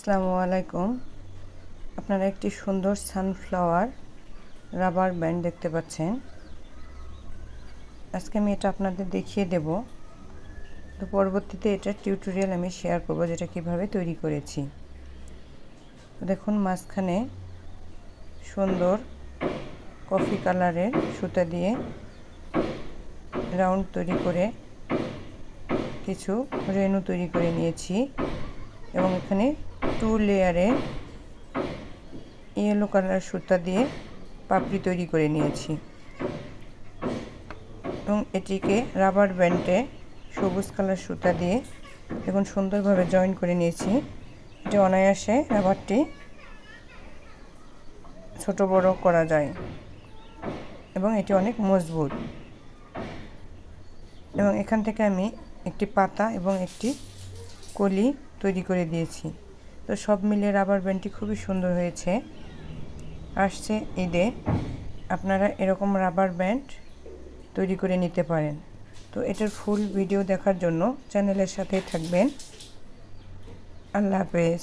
আসসালামু আলাইকুম। আপনারা একটি সুন্দর সানফ্লাওয়ার রাবার ব্যান্ড দেখতে পাচ্ছেন। আজকে আমি এটা আপনাদের দেখিয়ে দেব। তো পরবর্তীতে এটা টিউটোরিয়াল আমি শেয়ার করব যেটা কীভাবে তৈরি করেছি। দেখুন, মাঝখানে সুন্দর কফি কালারের সুতা দিয়ে রাউন্ড তৈরি করে কিছু রেনু তৈরি করে নিয়েছি এবং এখানে টু লেয়ারে ইয়েলো কালার সুতা দিয়ে পাপড়ি তৈরি করে নিয়েছি। এবং এটিকে রাবার ব্যান্ডে সবুজ কালার সুতা দিয়ে এখন সুন্দরভাবে জয়েন করে নিয়েছি। এটি অনায়াসে রাবারটি ছোট বড় করা যায় এবং এটি অনেক মজবুত। এবং এখান থেকে আমি একটি পাতা এবং একটি কলি তৈরি করে দিয়েছি। তো সব মিলে রাবার ব্যান্ডটি খুবই সুন্দর হয়েছে। আসছে ঈদে। আপনারা এরকম রাবার ব্যান্ড তৈরি করে নিতে পারেন। তো এটার ফুল ভিডিও দেখার জন্য চ্যানেলের সাথে থাকবেন। আল্লাহ হাফেজ।